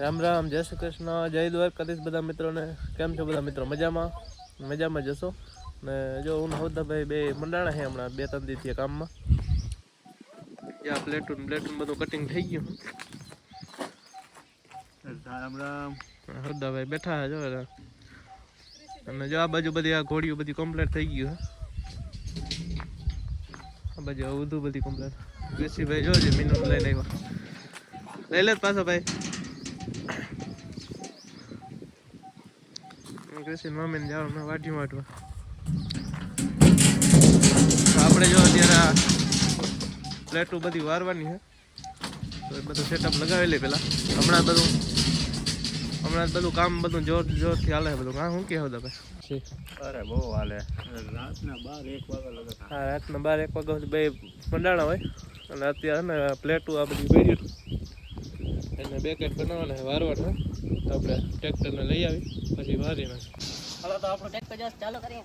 રામ રામ જય શ્રી કૃષ્ણ જય દ્વારકાધીશ બધા મિત્રોને. કેમ છો બધા મિત્રો? મજામાં? મજામાં જશો ને જો હું હવદાભાઈ બે મંડાણા છે હમણાં બે ત્રણ દીથી કામમાં. જ્યાં પ્લેટુન પ્લેટુન બધું કટિંગ થઈ ગયું. રામ રામ. હવદાભાઈ બેઠા છે જો અને જો આ બાજુ બધી આ ઘોડીઓ બધી કમ્પ્લીટ થઈ ગયું છે. આ બાજુ બધું બધી કમ્પ્લીટ કૃષિભાઈ જો છે મીનુ લઈને આવ્યા. લઈ લે પાછો ભાઈ. કૃષિ મમ્મીને જવાનું વાટી વાટવા આપણે જો અત્યારે આ પ્લેટો બધી વારવાની છે. તો એ બધું સેટઅપ લગાવી લે પેલા. હમણાં બધું હમણાં બધું કામ બધું જોર જોરથી હાલે બધું. કામ શું કહેવું તમે? અરે બહુ હાલે. રાતના બાર એક વાગ્યા લગા હા રાતના બાર એક વાગ્યા સુધી બે મંડાણા હોય. અને અત્યારે ને પ્લેટું આ બધી બેડી એને બે કેટ બનાવવાના વારવાના તો આપણે ટ્રેક્ટરને લઈ આવી, પછી વારી નાખી હવે તો આપણું ટ્રેક્ટર ચાલુ કરીએ.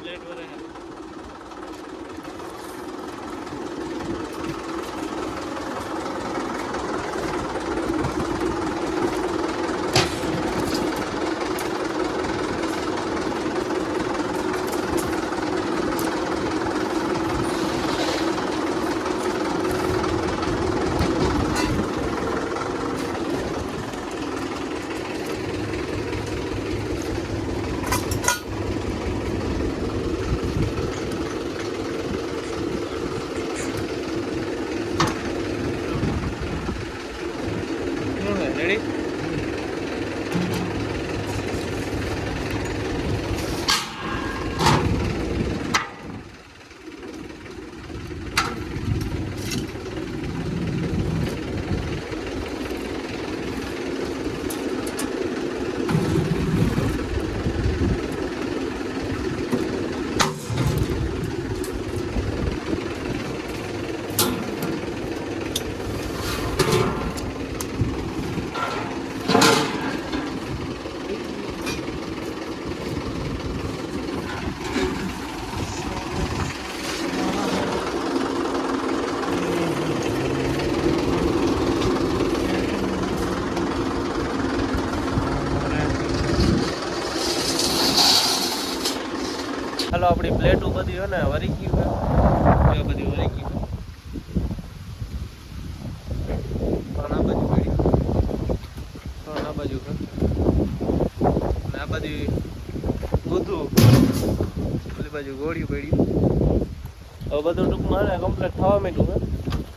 જો આપણી પ્લેટ વરે હાલો આપણી પ્લેટો બધી હોય ને વરી ગયું હોય. બધી વરી ગયું આ બાજુ આ બાજુ આ બધી દૂધું ઓલી બાજુ ગોળી પડી. હવે બધું ટૂંકમાં ને કમ્પ્લીટ થવા માંડ્યું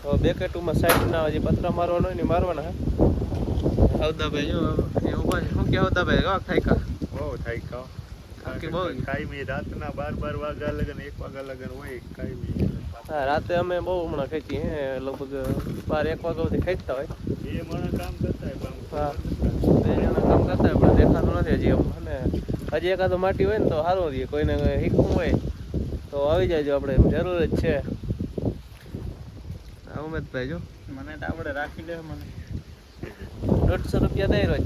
છે હવે બે કે ટૂંકમાં સાઈડના જે પતરા મારવાનો હોય ને મારવાના છે હવદાભાઈ જો એ ઊભા છે. શું કે હવદાભાઈ કેવા થાયકા. બહુ થાય ખાવ થાકી બહુ. કાયમી રાતના બાર બાર વાગ્યા લગન એક વાગ્યા લગન હોય કાયમી. હા રાતે અમે બહુ હમણાં ખેંચી હે લગભગ બાર એક વાગ્યા સુધી ખેંચતા હોય. બે માણસ કામ કરતા હોય પણ હા. બે જણા કામ કરતા હોય પણ દેખાતું નથી હજી અને હજી એકાદો માટી હોય ને તો સારું રહીએ કોઈને કંઈ શીખવું હોય તો આવી જાયજો આપણે એમ જરૂર જ છે. ઉમેદભાઈ જો. મને તો આપણે રાખી લે મને. દોઢસો રૂપિયા દઈ રોજ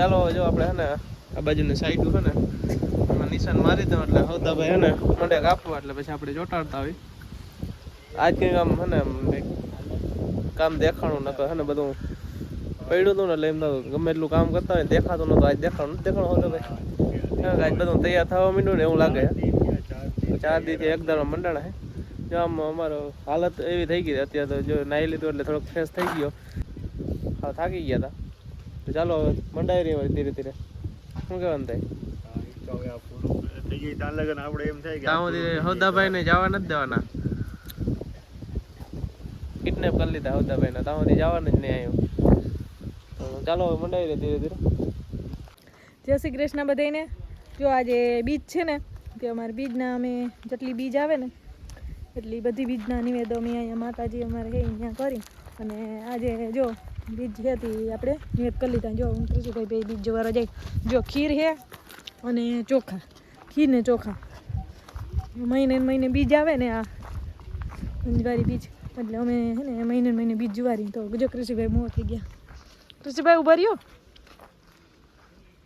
ચાલો જો આપણે હે ને આ બાજુની સાઈડ છે ને એમાં નિશાન મારી દઉં એટલે હવતા ભાઈ હે ને મંડે કાપવા એટલે પછી આપણે ચોંટાડતા હોય આજ કંઈક આમ હે ને કામ દેખાણું નકર હે ને બધું પડ્યું હતું ને એટલે એમ ગમે એટલું કામ કરતા હોય દેખાતું નતું આજ દેખાણું દેખાણું હવતા ભાઈ હા, આજ બધું તૈયાર થવા માંડ્યું ને એવું લાગે ચાર દિવસે એક દાડો મંડાણા હે. જો આમ અમારો હાલત એવી થઈ ગઈ અત્યારે તો જો નાહી લીધું એટલે થોડોક ફ્રેશ થઈ ગયો. હા થાકી ગયા હતા તો ચાલો હવે મંડાઈ રહી હોય ધીરે ધીરે. શું કહેવાનું થાય? તો હવે આ પૂરું થઈ ગયું ત્યાં લગન આપણે એમ થાય કે આ ત્યાં સુધી ને જવા નથી દેવાના. કિડનેપ કરી લીધા હૌદાભાઈ ને જવાનું જ નહીં આવ્યું ચાલો હવે મંડાઈ રહી ધીરે ધીરે. જય શ્રી કૃષ્ણ બધાને જો આજે બીજ છે ને તે અમારે બીજના અમે જેટલી બીજ આવે ને એટલી બધી બીજના નિવેદો અમે અહીંયા માતાજી અમારે અહીંયા કરી. અને આજે જો બીજ છે તે આપણે નિવેદ કરી લીધા. જો, હું કૃષિભાઈ ભાઈ બીજ જોવાળા જાય જો, ખીર છે અને ચોખા. ખીર ને ચોખા. મહિને મહિને બીજ આવે ને આ જુવારી બીજ. એટલે અમે હે ને મહિને મહિને બીજ જુવારી. તો જો કૃષિભાઈ મોં થઈ ગયા. કૃષિભાઈ ઊભા રહ્યો?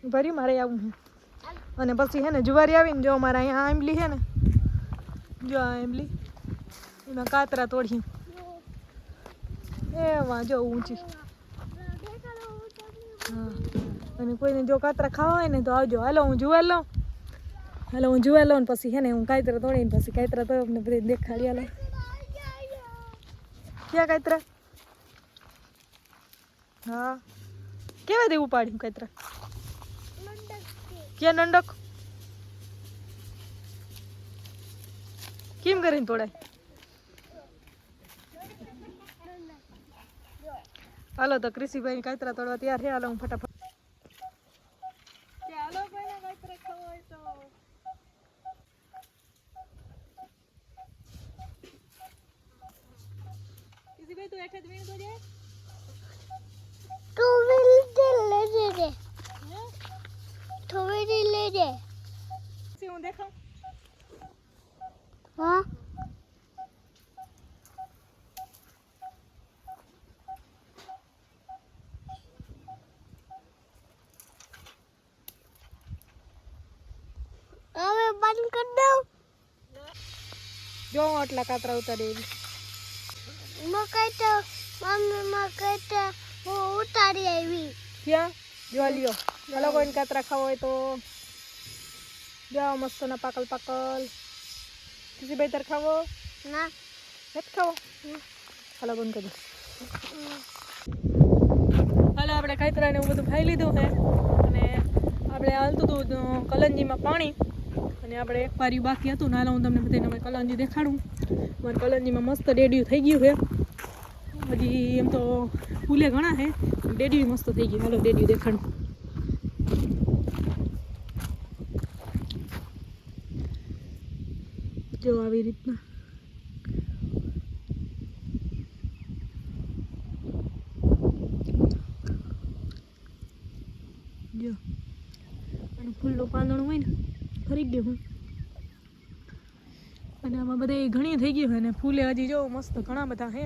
રહ્યું? મારે આવું છે. અને પછી હે ને જુવારી આવીને જો અમારા અહીંયા આંબલી છે ને. જો આ આંબલી એમાં કાતરા તોડી એમાં જો ઊંચી. અને કોઈને જો કાતરા ખાવા હોય ને તો આવજો. હાલો, હું જુએ લઉં. હાલો, હું જોવા લઉં ને પછી હે ને હું કાતરા તોડીને પછી કાતરા તો અમને બધી દેખાડી હાલો ક્યાં કાતરા? હા. કેવા દેવું પાડ્યું કાતરા? ક્યાં નંડક? કેમ કરીને તોડાય? હાલો તો કૃષિભાઈ કાતરા તોડવા તૈયાર છે. હાલો હું ફટાફટ ચાલો કોઈને કાતરા ખાવા હોય તો કૃષિભાઈ તું હેઠે જ વીણ તો જાય તું વિલતે લેજે રે થોડી લેજે પછી હું દેખાઉં હા હવે બંધ કરી દઉં જો આટલા કાતરા ઉતારી મકાઈ તો મમ્મી મકાઈ તો હું ઉતારી આવી ક્યાં? જો લ્યો. હાલો કોઈને કાતરા ખાવા હોય તો. જાઓ મસ્ત ના પાકલ પાકલ. કૃષિભાઈ તાર ખાવો? ના. નથી ખાવો? ચાલો બંધ કરી હાલો આપણે કાતરા ને એવું બધું ખાઈ લીધું છે. અને આપણે હાલતું હતું કલંજીમાં પાણી. અને આપણે એક પારી બાકી હતું. ના હું તમને બધાને હવે કલંજી દેખાડું. મારે કલંજીમાં મસ્ત ડેડિયું થઈ ગયું છે. હજી એમ તો ફૂલે ઘણા છે ડેડિયું મસ્ત થઈ ગયું. હાલો, ડેડિયું દેખાડું. જો આવી રીતના. જો. અને ફૂલનું પાંદડું હોય ને ફરી ગયું હું. અને આમાં બધે ઘણી થઈ ગઈ અને ફૂલે હજી જો મસ્ત ઘણા બધા હે.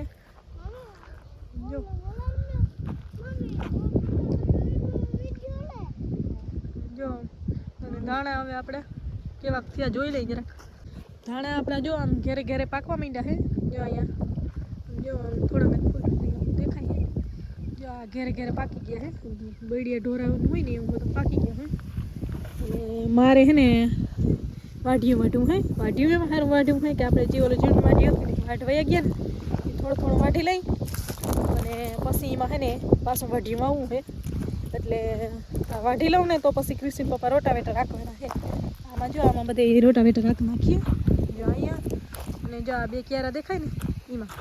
જો. જો. અને દાણા હવે આપણે કેવા થયા જોઈ લઈ જરાક. ધાણા આપણા જો આમ ઘેરે ઘેરે પાકવા માંડ્યા હે. જો અહીંયા. જો થોડા દેખાય જો આ ઘેરે ઘેરે પાકી ગયા હે. બળીયા ઢોરાવાનું હોય ને એવું બધું પાકી ગયા એટલે મારે હે ને વાઢિયું વાઢવું હે. વાઢિયું એમ સારું વાઢવું હે કે આપણે જે જૂનું વાઢિયું હતું વાઢવાઈ ગયા ને, એ થોડું થોડું વાઢી લઈ અને પછી એમાં હે ને પાછું વાઢિયું આવવું હે. એટલે વાઢી લઉં ને તો પછી ક્રિસ્ટિન પપ્પા રોટાવેટર રાખવાના હે. આમાં જો, આમાં બધે રોટાવેટર રાખ નાખીએ. જો અહીંયા, અને જો આ બે ક્યારા દેખાય ને, એમાં.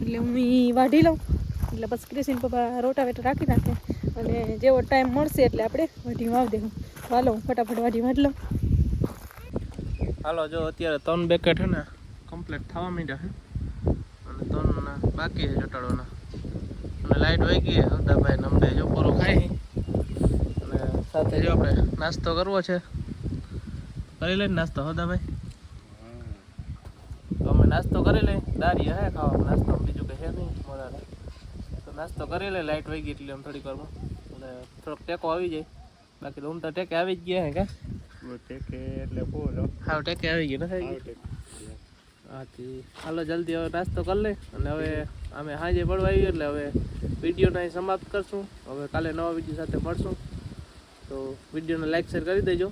એટલે હું એ વાઢી લઉં. એટલે પછી ક્રિસ્ટિન પપ્પા રોટાવેટર રાખી નાખે. અને જેવો ટાઈમ મળશે એટલે આપણે વાઢી વાવ દેવું હાલો, ફટાફટ વાઢી વાઢ લો હાલો, જો અત્યારે ત્રણ બેકેટ છે ને કમ્પ્લીટ થવા માંડ્યા છે અને ત્રણ બાકી છે ચટાડવાના અને લાઈટ વહી ગઈ હતા નમદે જો પૂરો ખાઈ. અને સાથે જો આપણે નાસ્તો કરવો છે. કરી લઈને નાસ્તો હોતા ભાઈ તો અમે નાસ્તો કરી લઈ દારી હે ખાવા નાસ્તો બીજું કંઈ છે નહીં મોડા તો નાસ્તો કરી લઈ લાઈટ વહી ગઈ એટલે આમ થોડીક વારમાં. અને થોડોક ટેકો આવી જાય. બાકી તો હું તો ટેકે આવી જ ગયા હે કે? ટેકે એટલે બોલો હાવ ટેકે આવી ગયો નથી થઈ ગયો હાથી હાલો જલ્દી હવે નાસ્તો કરી લે અને હવે અમે સાંજે પડવા આવીએ એટલે હવે વિડીયોને સમાપ્ત કરશું. હવે કાલે નવા વીડિયો સાથે મળશું. તો વિડીયોને લાઈક શેર કરી દેજો.